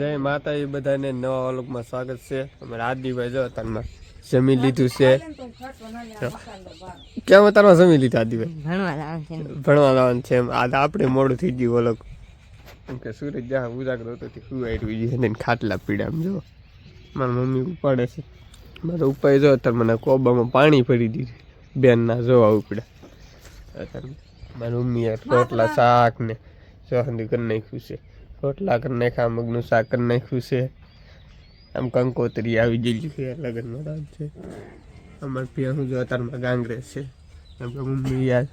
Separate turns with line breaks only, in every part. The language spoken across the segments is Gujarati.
જય માતાજી બધાને નવા વ્લોગમાં સ્વાગત છે. અમારા આદિભાઈ જો તારમાં જમી લીધું છે. કેમ તારમાં જમી લીધું આદિભાઈ
ભણવા જવાનું છે
એમ. આજ આપણે મોડું થઈ ગયું અલગ એમ કે સૂરજ જ્યાં ઉજાગર હતો તે ગયું છે ખાટલા પીડા આમ જો. મારી મમ્મી ઉપાડે છે. મારો ઉપાય જો અત્યારે મને કોબામાં પાણી ભરી દીધું બેનના જોવા ઉપડ્યા. અત્યારે મારી મમ્મીએ રોટલા શાક ને ચોહંદી કરી નાખ્યું છે. રોટલા કરી નાખ્યા મગનું શાક કરી નાખ્યું છે. આમ કંકોત્રી આવી ગયેલી છે લગ્નનો રાત છે. અમારે પેહું જો અત્યારમાં ગાંગરે છે. એમ મમ્મી યાર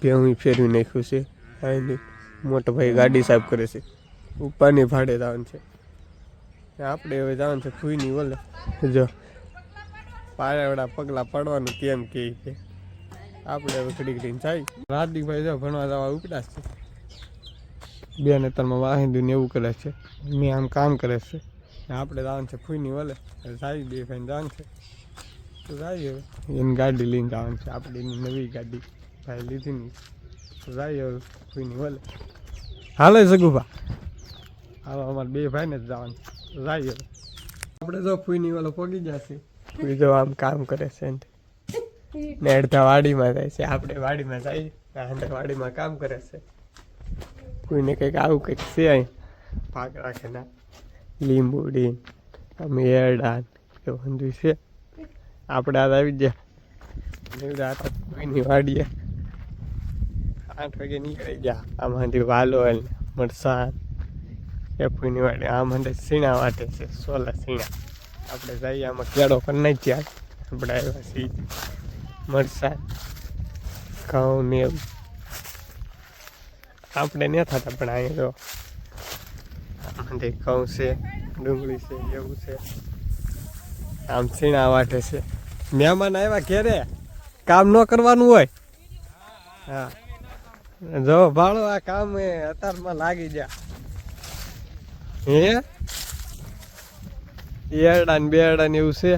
પેહું ફેરવી નાખ્યું છે. નહીં મોટો ભાઈ ગાડી સાફ કરે છે. ઉપરની ભાડે જવાનું છે. આપણે હવે જવાનું છે ફૂઈની ઓલે. જો પાયાવડા પગલાં પડવાનું કેમ કે આપણે હવે ઘડી ઘડીને જાય. હાર્દિકભાઈ જો ભણવા જવા ઉપડા છે બેન અત્યારમાં વાહિંદુ ને એવું કરે છે. મેં આમ કામ કરે છે. આપણે જવાનું છે ફૂઈની વલે. જાય બે ફાઈને જવાનું છે. તો જાય હવે. એની ગાડી લઈને જવાનું છે. આપણે એની નવી ગાડી ભાઈ લીધી નહીં તો જાય હવે ફૂઈની વલે. હાલે સગુભા. હાલો અમારે બે ભાઈને જ જવાનું છે. જાય હવે. આપણે જો ફૂઈની વલે પગી જશે ફૂઈ જો આમ કામ કરે છે ને ને અડધા વાડીમાં જાય છે. આપણે વાડીમાં જઈએ વાડીમાં કામ કરે છે. કોઈને કંઈક આવું કંઈક છે અહીં. પાક રાખે લીંબુડી મેરડા એવું બધું છે. આપણે આ આવી ગયા. રાત કોઈની વાડીએ. આઠ વાગે નીકળી ગયા. આમાંથી વાલોલ મરસાન એ કોઈની વાડી. માટે સીણા વાટે છે, સોલા સીણા. આપણે જઈએ, આમાં કેળો નહીં જ્યાં આપણે આવ્યા છીએ. મરસાન ઘઉં ને એવું આપણે ન થતા પણ અહીંયા આમાંથી ઘઉં છે, ડુંગળી છે, એવું છે. આમ છીણા વાટે છે. મહેમાન આવ્યા ઘેરે. કામ ન કરવાનું હોય. હા. જો ભાડો આ કામ અત્યારમાં લાગી જા હે? એરડા ને બેરડા ને એવું છે.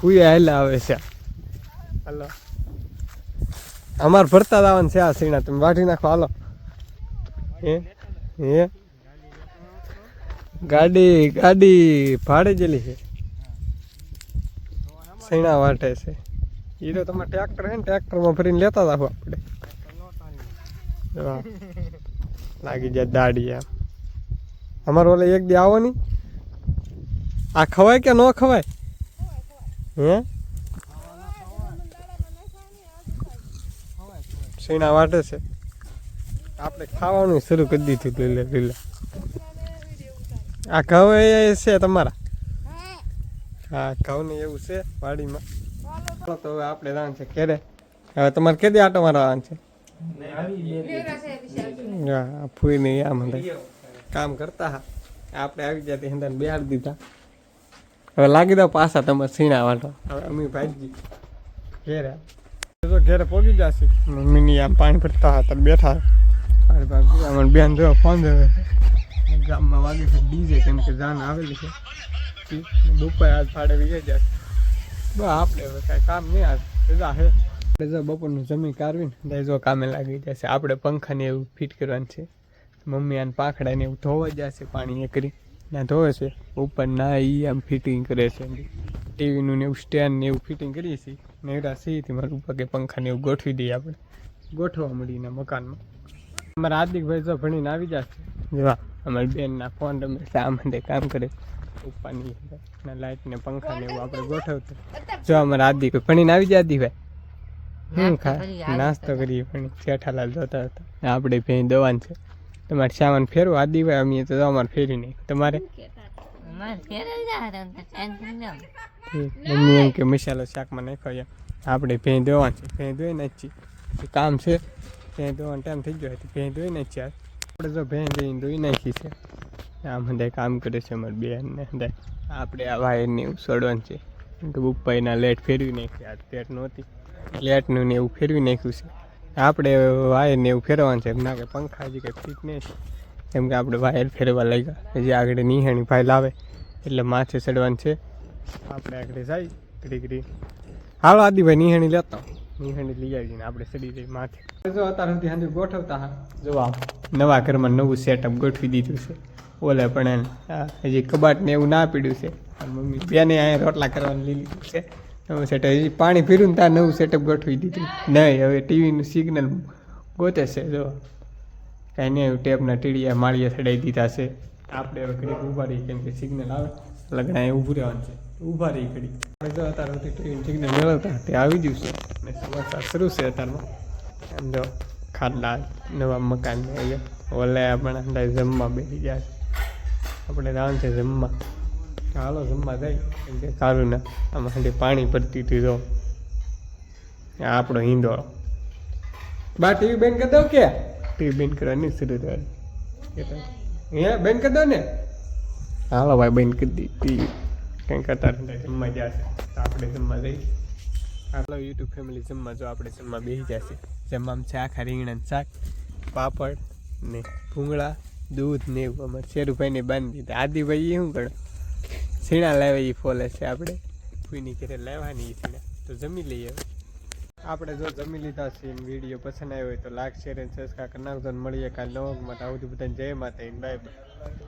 ફૂયા હાલ્યા આવે છે. હાલો. અમારે ભરતા જ આવવાનું છે આ સીણા. તમે વાટી નાખો, હાલો. હે? હે? ગાડી ગાડી ભાડે જેલી છે. સૈણા વાટે છે. એ તો તમારે ટ્રેક્ટર હે ને, ટ્રેક્ટરમાં ફરીને લેતા હતા આપણે. લાગી જાય દાડી આમ. અમારે ઓલે એક દી આવો ની. આ ખવાય કે ન ખવાય? હે? સીણા વાટે છે. આપણે ખાવાનું શરૂ કરી દીધું લીલા લીલા આ ઘઉં એ છે તમારા? હા ઘઉં ને એવું છે વાડીમાં. તો હવે આપણે રાન છે કેરે હવે તમારે કેદી આટો મારવાનું છે? હા ફૂઈ નહીં આમ કામ કરતા હા આપણે આવી ગયા અંદર બેહાડી દીધા. હવે લાગી દો પાછા તમારે સીણા વાટો હવે અમે ભાજી ઘેરે. તો ઘેરે પહોંચી જશે મમ્મીની આમ પાણી ભરતા હતા બેઠા. અરે બાપુ અમાર બેન જો ફોન દેવે ગામમાં વાગે છે. ડીજે કેમ કે જાન આવેલી છે. બપોર આજ ફાડે વી જાય. બસ આપણે કાંઈ કામ નહીં આજ રજા હે. આપણે જો બપોરનું જમી કાઢવીને તો જો કામે લાગી જશે આપણે પંખાને એવું ફિટ કરવાનું છે. મમ્મી આને પાખડા ને એવું ધોવા જશે પાણી એ કરી ના ધોવે છે. ઉપર ના એ આમ ફિટિંગ કરે છે. ટીવીનું ને એવું સ્ટેન્ડ ને એવું ફિટિંગ કરીએ છીએ. નેવડા સીથી મારું ઉપર કે પંખા ને એવું ગોઠવી દઈએ આપણે. ગોઠવા મળીને મકાનમાં. અમારા હાર્દિકભાઈ જો ભણીને આવી જશે જોવા અમારી બેનના ફોન રમે છે આ માટે કામ કરે ઉપરની ના લાઇટ ને પંખા ને એવું આપણે ગોઠવતું. જો અમારા હાર્દિક ભણીને આવી જતી ભાઈ. હમ ખા નાસ્તો કરીએ પણ જેઠાલાલ જોતા હતા. આપણે ભેં દવાન છે. તમારે સામાન ફેરવો આદિભાઈ અમે તો અમારે ફેરી નહીં. તમારે?
તો.
મમ્મી એમ કે મસાલો શાકમાં નાખ્યો આપણે ભેં દોવાનું છે. ભેં દોઈ નાખી કામ છે. ભેં દોવાનો ટાઈમ થઈ ગયો તો ભેં દોઈ નાખી યાર આપણે તો ભેં જઈને ધોઈ નાખી છે. આમ હંધાય કામ કરે છે અમારી બેનને હંધાય. આપણે આ વાયરને એવું સડવાનું છે કે બુપ્પાઈના લેટ ફેરવી નાખી આ લેટ નહોતી. લેટનું ને એવું ફેરવી નાખ્યું છે. આપણે વાયરને એવું ફેરવાનું છે. એમ ના કે પંખા હજી કંઈ ફિટ નહીં છે. કેમ કે આપણે વાયર ફેરવા લાગ્યા. હજી આગળ નિહાણી ફાઇલ આવે એટલે માથે ચડવાનું છે. આપણે આગળ જાય ઘડી ઘડી હાલો આદિભાઈ, નિહાણી લેતા. નિહાણી લઈ આવીને આપણે સડી જઈએ માથે. જો અત્યાર સુધી હાંજુ ગોઠવતા હા જો આ નવા ઘરમાં નવું સેટઅપ ગોઠવી દીધું છે. ઓલે પણ એને હજી કબાટ ને એવું ના પીડ્યું છે. મમ્મી બેને અહીંયા રોટલા કરવાનું લીધું છે. નવું સેટઅપ હજી પાણી પીર્યું ને ત્યાં નવું સેટઅપ ગોઠવી દીધું. નહીં હવે ટીવીનું સિગ્નલ ગોતે છે જો. કાંઈ નહીં ટેપના ટીડિયા માળીયા ચડાવી દીધા છે. આપણે હવે ઘડીક ઊભા રહીએ કેમ કે સિગ્નલ આવે. લગ્ન એ ઊભું રહેવાનું છે. ઊભા રહી ઘડી. જો અત્યારે ટ્રેન સિગ્નલ મેળવતા તે આવી ગયું છે. અને સમાચાર શરૂ છે અત્યારમાં. એમ જો ખાટલા નવા મકાન અહીંયા. ઓલે આપણે અંદર જમવા બેસી ગયા છે. આપણે રામ છે જમવા. હાલો જમવા જાય કેમ કે સારું ને આમાં હાંડી પાણી પડતી હતી જો આપણો હિંદોળો બા ટીવી બેન કરી દઉં કે? ટીવી બેન કરવાની શરૂ થવાની અહીંયા બેન કરી દો ને. હાલો ભાઈ બેન કરી દી ટીવી. કંઈક અત્યારે જમવા જશે તો આપણે જમવા જઈએ. હાલો યુટ્યુબ ફેમિલી જમવા જો આપણે જમવા બેસી જશે જમવામાં છે આખા રીંગણાનું શાક, પાપડ ને ભૂંગળા, દૂધ ને એવું. અમારે શેરુભાઈને બાંધી દીધા. આદિભાઈ શું કરો છીણા લાવે એ ફોલે છે આપણે. કોઈની ઘરે લેવાની ઈ સીણા તો જમી લઈએ આપણે જો જમી લીધા છે વીડિયો પસંદ આવ્યો હોય તો લાઈક શેર અને સબસ્ક્રાઈબ કરી નાખજો મળીએ કાલે નવમાં આવું બધાને. જય માતા બાય બાય